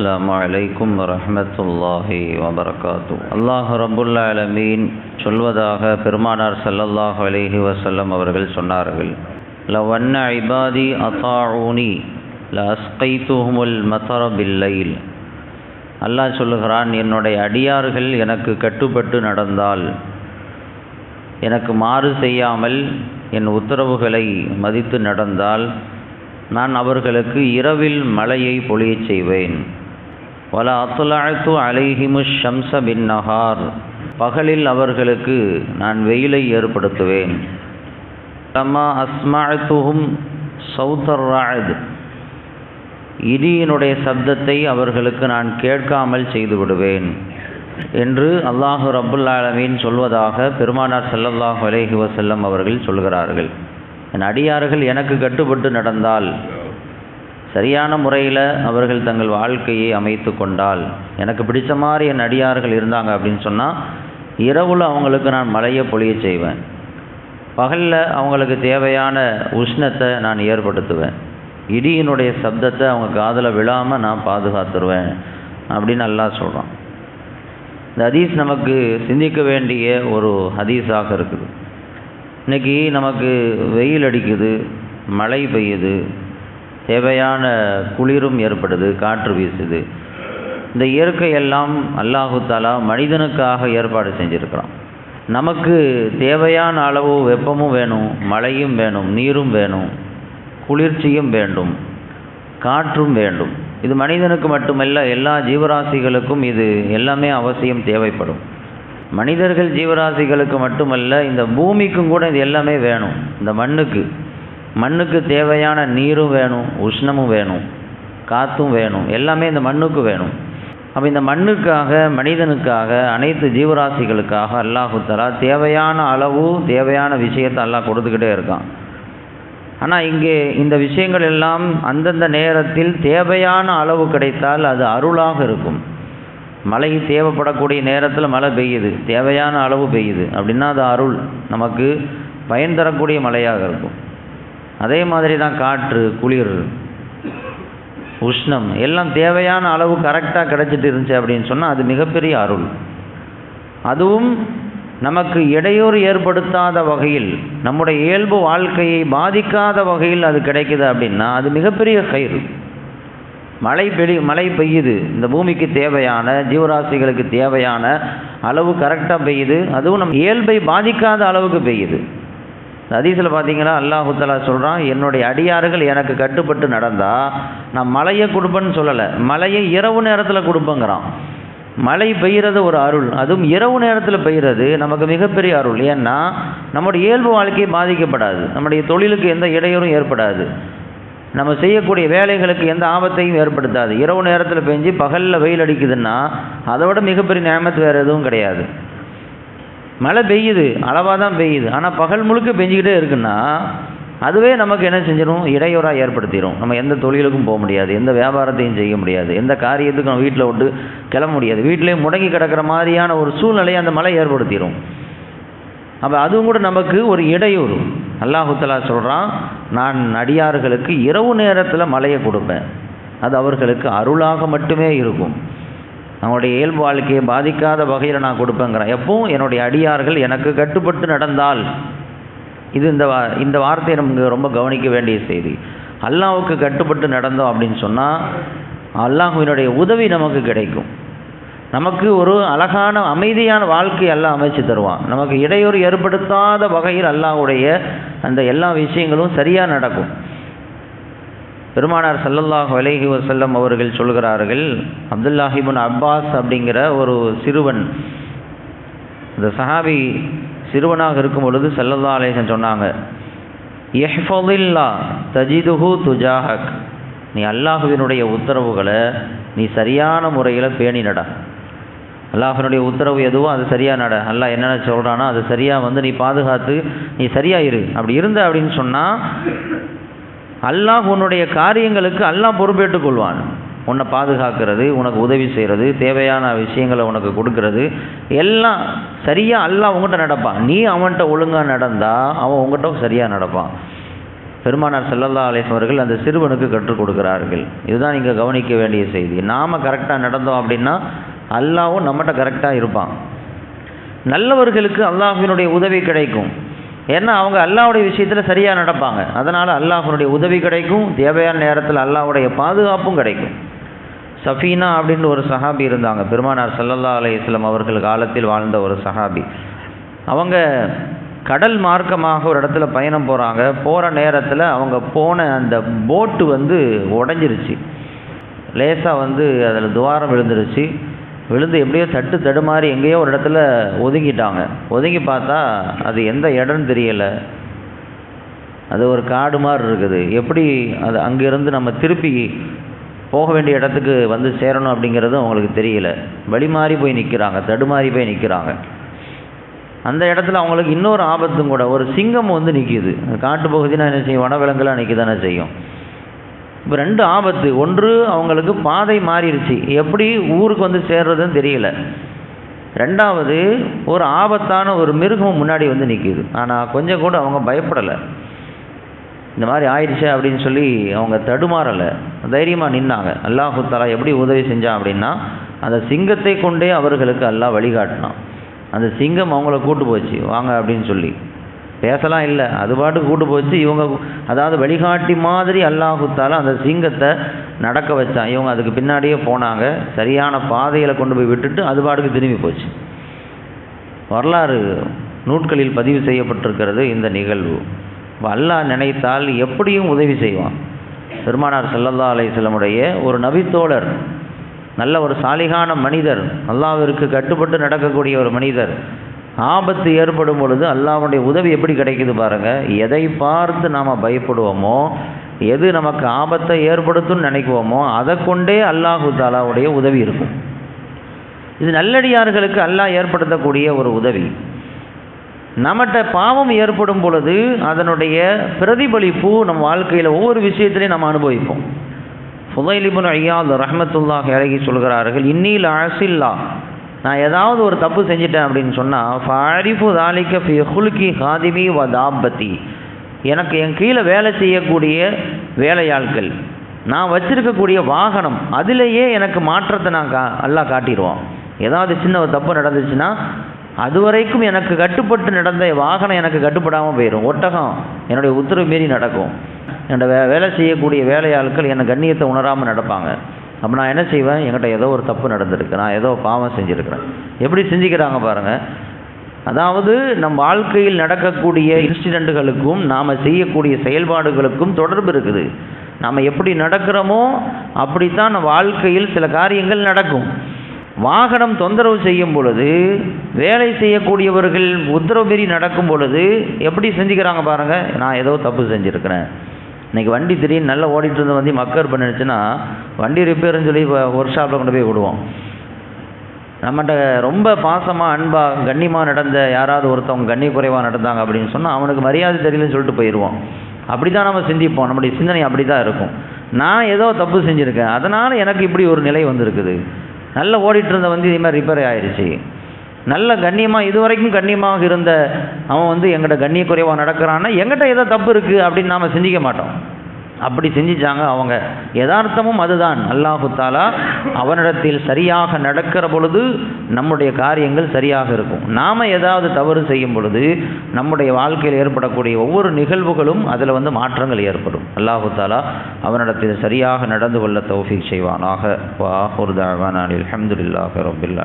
السلام عليكم ورحمة الله وبركاته அல்லாஹ் ரபுல் ஆலமீன் சொல்வதாக பெருமானார் ஸல்லல்லாஹு அலைஹி வஸல்லம் அவர்கள் சொன்னார்கள் லவன்ன இபாதி அத்தாஊனி லஸ்கைத்துஹுமுல் மதர பில்லைல் அல்லாஹ் சொல்லுகிறான் என்னுடைய அடியார்கள் எனக்கு கட்டுப்பட்டு நடந்தால் எனக்கு மாறு செய்யாமல் என் உத்தரவுகளை மதித்து நடந்தால் நான் அவர்களுக்கு இரவில் மழையை பொழியச் செய்வேன் வல அத்துலாத்து அலைஹிமு ஷம்ச பின் நஹார் பகலில் அவர்களுக்கு நான் வெயிலை ஏற்படுத்துவேன். தம்மா அஸ்மாத்துஹும் சௌதர்ராத் இடியினுடைய சப்தத்தை அவர்களுக்கு நான் கேட்காமல் செய்துவிடுவேன் என்று அல்லாஹு ரப்புல் ஆலமீன் சொல்வதாக பெருமானார் ஸல்லல்லாஹு அலேஹி வசல்லம் அவர்கள் சொல்கிறார்கள். என் அடியார்கள் எனக்கு கட்டுப்பட்டு நடந்தால் சரியான முறையில் அவர்கள் தங்கள் வாழ்க்கையை அமைத்து கொண்டால் எனக்கு பிடிச்ச மாதிரி என் அடியார்கள் இருந்தாங்க அப்படின்னு சொன்னால் இரவில் அவங்களுக்கு நான் மழையை பொழிய செய்வேன். பகலில் அவங்களுக்கு தேவையான உஷ்ணத்தை நான் ஏற்படுத்துவேன். இடியினுடைய சப்தத்தை அவங்க காதில் விழாமல் நான் பாதுகாத்துருவேன் அப்படின்னு நல்லா சொல்கிறான் இந்த ஹதீஸ் நமக்கு சிந்திக்க வேண்டிய ஒரு ஹதீஸாக இருக்குது. இன்றைக்கி நமக்கு வெயில் அடிக்குது மழை பெய்யுது தேவையான குளிரும் ஏற்படுது காற்று வீசுது. இந்த இயற்கையெல்லாம் அல்லாஹு தாலா மனிதனுக்காக ஏற்பாடு செஞ்சுருக்கிறான். நமக்கு தேவையான அளவு வெப்பமும் வேணும் மழையும் வேணும் நீரும் வேணும் குளிர்ச்சியும் வேண்டும் காற்றும் வேண்டும். இது மனிதனுக்கு மட்டுமல்ல எல்லா ஜீவராசிகளுக்கும் இது எல்லாமே அவசியம் தேவைப்படும். மனிதர்கள் ஜீவராசிகளுக்கு மட்டுமல்ல இந்த பூமிக்கும் கூட இது எல்லாமே வேணும் இந்த மண்ணுக்கு. மண்ணுக்கு தேவையான நீரும் வேணும் உஷ்ணமும் வேணும் காற்றும் வேணும் எல்லாமே இந்த மண்ணுக்கு வேணும். அப்போ இந்த மண்ணுக்காக மனிதனுக்காக அனைத்து ஜீவராசிகளுக்காக அல்லாஹுத்தலா தேவையான அளவு தேவையான விஷயத்தை அல்லாஹ் கொடுத்துக்கிட்டே இருக்கான். ஆனால் இங்கே இந்த விஷயங்கள் எல்லாம் அந்தந்த நேரத்தில் தேவையான அளவு கிடைத்தால் அது அருளாக இருக்கும். மழை தேவைப்படக்கூடிய நேரத்தில் மழை பெய்யுது தேவையான அளவு பெய்யுது. அப்படின்னா அது அருள் நமக்கு பயன் தரக்கூடிய மழையாக இருக்கும். அதே மாதிரி தான் காற்று குளிர் உஷ்ணம் எல்லாம் தேவையான அளவு கரெக்டாக கிடச்சிட்டு இருந்துச்சு அப்படின்னு சொன்னால் அது மிகப்பெரிய அருள். அதுவும் நமக்கு இடையூறு ஏற்படுத்தாத வகையில் நம்முடைய இயல்பு வாழ்க்கையை பாதிக்காத வகையில் அது கிடைக்குது அப்படின்னா அது மிகப்பெரிய கயிறு. மழை பெய் மழை பெய்யுது இந்த பூமிக்கு தேவையான ஜீவராசிகளுக்கு தேவையான அளவு கரெக்டாக பெய்யுது அதுவும் நம்ம இயல்பை பாதிக்காத அளவுக்கு பெய்யுது. ஹதீஸில் பார்த்தீங்கன்னா அல்லாஹுத்தலா சொல்கிறான் என்னுடைய அடியார்கள் எனக்கு கட்டுப்பட்டு நடந்தால் நான் மழையை கொடுப்பேன்னு சொல்லலை. மழையை இரவு நேரத்தில் கொடுப்பேங்கிறான். மழை பெய்கிறது ஒரு அருள். அதுவும் இரவு நேரத்தில் பெய்கிறது நமக்கு மிகப்பெரிய அருள். ஏன்னா நம்முடைய இயல்பு வாழ்க்கை பாதிக்கப்படாது. நம்முடைய தொழிலுக்கு எந்த இடையூறும் ஏற்படாது. நம்ம செய்யக்கூடிய வேலைகளுக்கு எந்த ஆபத்தையும் ஏற்படுத்தாது. இரவு நேரத்தில் பெஞ்சு பகலில் வெயில் அடிக்குதுன்னா அதை விட மிகப்பெரிய நியமத்து வேறு எதுவும் கிடையாது. மழை பெய்யுது அளவாக தான் பெய்யுது. ஆனால் பகல் முழுக்க பெஞ்சிக்கிட்டே இருக்குன்னா அதுவே நமக்கு என்ன செஞ்சிடும் இடையூறாக ஏற்படுத்திடும் நம்ம எந்த தொழிலுக்கும் போக முடியாது எந்த வியாபாரத்தையும் செய்ய முடியாது எந்த காரியத்துக்கும் நம்ம வீட்டில் விட்டு கிளம்ப முடியாது. வீட்டிலே முடங்கி கிடக்கிற மாதிரியான ஒரு சூழ்நிலையை அந்த மழை ஏற்படுத்திடும் அப்போ அதுவும் கூட நமக்கு ஒரு இடையூறு. அல்லாஹுத்தலா சொல்கிறான் நான் அடியார்களுக்கு இரவு நேரத்தில் மழையை கொடுப்பேன். அது அவர்களுக்கு அருளாக மட்டுமே இருக்கும். அவனுடைய இயல்பு வாழ்க்கையை பாதிக்காத வகையில் நான் கொடுப்பேங்கிறேன். எப்பவும் என்னுடைய அடியார்கள் எனக்கு கட்டுப்பட்டு நடந்தால் இது இந்த வா இந்த வார்த்தையை நமக்கு ரொம்ப கவனிக்க வேண்டிய செய்தி. அல்லாவுக்கு கட்டுப்பட்டு நடந்தோம் அப்படின்னு சொன்னால் அல்லாஹுவினுடைய உதவி நமக்கு கிடைக்கும். நமக்கு ஒரு அழகான அமைதியான வாழ்க்கை எல்லாம் அமைச்சு தருவான். நமக்கு இடையூறு ஏற்படுத்தாத வகையில் அல்லாஹுடைய அந்த எல்லா விஷயங்களும் சரியாக நடக்கும். பெருமானார் சல்லல்லாஹ் வலைஹி வசல்லம் அவர்கள் சொல்கிறார்கள் அப்துல்லாஹிபுன் அப்பாஸ் அப்படிங்கிற ஒரு சிறுவன் இந்த சஹாபி சிறுவனாக இருக்கும் பொழுது சல்லல்லா அலேசன் சொன்னாங்க எஹ்ஃபதில்லா தஜிதுஹு துஜாஹக். நீ அல்லாஹுவினுடைய உத்தரவுகளை நீ சரியான முறையில் பேணி நட அல்லாஹினுடைய உத்தரவு எதுவோ அது சரியாக நட. அல்லாஹ் என்னென்ன சொல்கிறானோ அது சரியாக வந்து நீ பாதுகாத்து நீ சரியாக இரு அப்படி இருந்த அப்படின்னு சொன்னால் அல்லாஹ் உன்னுடைய காரியங்களுக்கு அல்லாஹ் பொறுப்பேற்றுக் கொள்வான். உன்னை பாதுகாக்கிறது உனக்கு உதவி செய்கிறது தேவையான விஷயங்களை உனக்கு கொடுக்கறது. எல்லாம் சரியாக அல்லாஹ் உங்கள்கிட்ட நடப்பான். நீ அவன்கிட்ட ஒழுங்காக நடந்தால் அவன் உங்கள்கிட்ட சரியாக நடப்பான். பெருமானார் செல்லல்லா அலைஹி அவர்கள் அந்த சிறுவனுக்கு கற்றுக் கொடுக்கிறார்கள். இதுதான் நீங்கள் கவனிக்க வேண்டிய செய்தி. நாம் கரெக்டாக நடந்தோம் அப்படின்னா அல்லாவும் நம்மகிட்ட கரெக்டாக இருப்பான். நல்லவர்களுக்கு அல்லாஹ்வினுடைய உதவி கிடைக்கும். ஏன்னா அவங்க அல்லாவுடைய விஷயத்தில் சரியாக நடப்பாங்க. அதனால் அல்லாஹனுடைய உதவி கிடைக்கும். தேவையான நேரத்தில் அல்லாவுடைய பாதுகாப்பும் கிடைக்கும். சஃபீனா அப்படின்னு ஒரு சஹாபி இருந்தாங்க. பெருமானார் சல்லல்லா அலையம் அவர்கள் காலத்தில் வாழ்ந்த ஒரு சஹாபி. அவங்க கடல் மார்க்கமாக ஒரு இடத்துல பயணம் போகிறாங்க போகிற நேரத்தில் அவங்க போன அந்த போட்டு வந்து உடஞ்சிருச்சு. லேசாக வந்து அதில் துவாரம் விழுந்துருச்சு. விழுந்து எப்படியோ தட்டு தடுமாறி எங்கேயோ ஒரு இடத்துல ஒதுங்கிட்டாங்க ஒதுங்கி பார்த்தா அது எந்த இடம்னு தெரியலை. அது ஒரு காடு மாதிரி இருக்குது. எப்படி அது அங்கேருந்து நம்ம திருப்பி போக வேண்டிய இடத்துக்கு வந்து சேரணும் அப்படிங்கிறது அவங்களுக்கு தெரியல. வழி மாறி போய் நிற்கிறாங்க தடுமாறி போய் நிற்கிறாங்க அந்த இடத்துல அவங்களுக்கு இன்னொரு ஆபத்தும் கூட ஒரு சிங்கம் வந்து நிற்கிது காட்டு பகுதினா என்ன செய்யும்? வனவிலங்குலாம் நிற்க தானே செய்யும். இப்போ ரெண்டு ஆபத்து. ஒன்று அவங்களுக்கு பாதை மாறிடுச்சு. எப்படி ஊருக்கு வந்து சேர்றதுன்னு தெரியல. ரெண்டாவது ஒரு ஆபத்தான ஒரு மிருகம் முன்னாடி வந்து நிற்கிது ஆனால் கொஞ்சம் கூட அவங்க பயப்படலை. இந்த மாதிரி ஆயிடுச்சு அப்படின்னு சொல்லி அவங்க தடுமாறலை. தைரியமாக நின்னாங்க. அல்லாஹு தஆலா எப்படி உதவி செஞ்சான் அப்படின்னா அந்த சிங்கத்தை கொண்டே அவர்களுக்கு அல்லாஹ் வழிகாட்டினான். அந்த சிங்கம் அவங்கள கூட்டு போச்சு. வாங்க அப்படின்னு சொல்லி. பேசலாம் இல்லை. அது பாட்டு கூட்டு போச்சு. இவங்க அதாவது வழிகாட்டி மாதிரி அல்லாஹுத்தாலும் அந்த சிங்கத்தை நடக்க வச்சான். இவங்க அதுக்கு பின்னாடியே போனாங்க. சரியான பாதையில் கொண்டு போய் விட்டுட்டு அது பாட்டுக்கு திரும்பி போச்சு. வரலாறு நூட்களில் பதிவு செய்யப்பட்டிருக்கிறது இந்த நிகழ்வு. அல்லாஹ் நினைத்தால் எப்படியும் உதவி செய்வான். பெருமானார் செல்லல்லா அலைஹி ஒரு நபித்தோழர் நல்ல ஒரு சாலிகான மனிதர் அல்லாஹ்விற்கு கட்டுப்பட்டு நடக்கக்கூடிய ஒரு மனிதர் ஆபத்து ஏற்படும் பொழுது அல்லாவுடைய உதவி எப்படி கிடைக்குது பாருங்கள் எதை பார்த்து நாம் பயப்படுவோமோ எது நமக்கு ஆபத்தை ஏற்படுத்தும்னு நினைக்குவோமோ அதை கொண்டே அல்லாஹு தாலாவுடைய உதவி இருக்கும். இது நல்லடியார்களுக்கு அல்லாஹ் ஏற்படுத்தக்கூடிய ஒரு உதவி. நம்மகிட்ட பாவம் ஏற்படும் பொழுது அதனுடைய பிரதிபலிப்பு நம் வாழ்க்கையில் ஒவ்வொரு விஷயத்திலையும் நம்ம அனுபவிப்போம். ஃபுதைலிபுன் ஐயாத் ரஹமத்துல்லாஹ் இறகி சொல்கிறார்கள் இன்னில் அசில்லா நான் ஏதாவது ஒரு தப்பு செஞ்சிட்டேன் அப்படின்னு சொன்னால் ஃபாரிஃபு தாலிக்க ஃபி ஹுல்கி ஹாதிமி வ தாபத்தி. எனக்கு என் கீழே வேலை செய்யக்கூடிய வேலையாட்கள் நான் வச்சிருக்கக்கூடிய வாகனம் அதிலேயே எனக்கு மாற்றத்தை நான் கா எல்லாம் காட்டிடுவான். ஏதாவது சின்ன ஒரு தப்பு நடந்துச்சுன்னா அது வரைக்கும் எனக்கு கட்டுப்பட்டு நடந்த வாகனம் எனக்கு கட்டுப்படாமல் போயிடும் ஒட்டகம் என்னுடைய உத்தரவு மீறி நடக்கும். என்னோட வே வேலை செய்யக்கூடிய வேலையாட்கள் என்னை கண்ணியத்தை உணராமல் நடப்பாங்க. அப்போ நான் என்ன செய்வேன்? என்கிட்ட ஏதோ ஒரு தப்பு நடந்திருக்கு. நான் ஏதோ பாவம் செஞ்சுருக்கிறேன். எப்படி செஞ்சுக்கிறாங்க பாருங்கள் அதாவது நம் வாழ்க்கையில் நடக்கக்கூடிய இன்சிடெண்ட்டுகளுக்கும் நாம் செய்யக்கூடிய செயல்பாடுகளுக்கும் தொடர்பு இருக்குது. நாம் எப்படி நடக்கிறோமோ அப்படித்தான் வாழ்க்கையில் சில காரியங்கள் நடக்கும். வாகனம் தொந்தரவு செய்யும் பொழுது வேலை செய்யக்கூடியவர்கள் உத்தரவு மீறி நடக்கும் பொழுது எப்படி செஞ்சுக்கிறாங்க பாருங்கள் நான் ஏதோ தப்பு செஞ்சுருக்கிறேன். இன்றைக்கி வண்டி திடீர்னு நல்லா ஓடிட்டு இருந்த வந்து மக்கர் பண்ணிடுச்சுன்னா வண்டி ரிப்பேர்னு சொல்லி ஒர்க் ஷாப்பில் கொண்டு போய் விடுவோம். நம்மகிட்ட ரொம்ப பாசமாக அன்பாக கண்ணியமாக நடந்த யாராவது ஒருத்தவங்க கண்ணி குறைவாக நடந்தாங்க அப்படின்னு சொன்னால் அவனுக்கு மரியாதை தெரியலன்னு சொல்லிட்டு போயிடுவோம் அப்படி தான் நம்ம சிந்திப்போம். நம்முடைய சிந்தனை அப்படி தான் இருக்கும். நான் ஏதோ தப்பு செஞ்சுருக்கேன். அதனால் எனக்கு இப்படி ஒரு நிலை வந்திருக்குது. நல்ல ஓடிட்டு இருந்த வந்து இதே மாதிரி ரிப்பேர் ஆயிடுச்சு நல்ல கண்ணியமாக இது வரைக்கும் கண்ணியமாக இருந்த அவன் வந்து எங்கிட்ட கண்ணிய குறைவாக நடக்கிறான்னா எங்கிட்ட ஏதோ தப்பு இருக்குது அப்படின்னு நாம் சிந்திக்க மாட்டோம். அப்படி செஞ்சிச்சாங்க அவங்க. யதார்த்தமும் அதுதான். அல்லாஹு தாலா அவனிடத்தில் சரியாக நடக்கிற பொழுது நம்முடைய காரியங்கள் சரியாக இருக்கும். நாம் ஏதாவது தவறு செய்யும் பொழுது நம்முடைய வாழ்க்கையில் ஏற்படக்கூடிய ஒவ்வொரு நிகழ்வுகளும் அதில் வந்து மாற்றங்கள் ஏற்படும். அல்லாஹு தாலா அவனிடத்தில் சரியாக நடந்து கொள்ள தௌஃபிக் செய்வானாக. வா ஒரு தாவான அலமதுல்லாஹ் ரபில்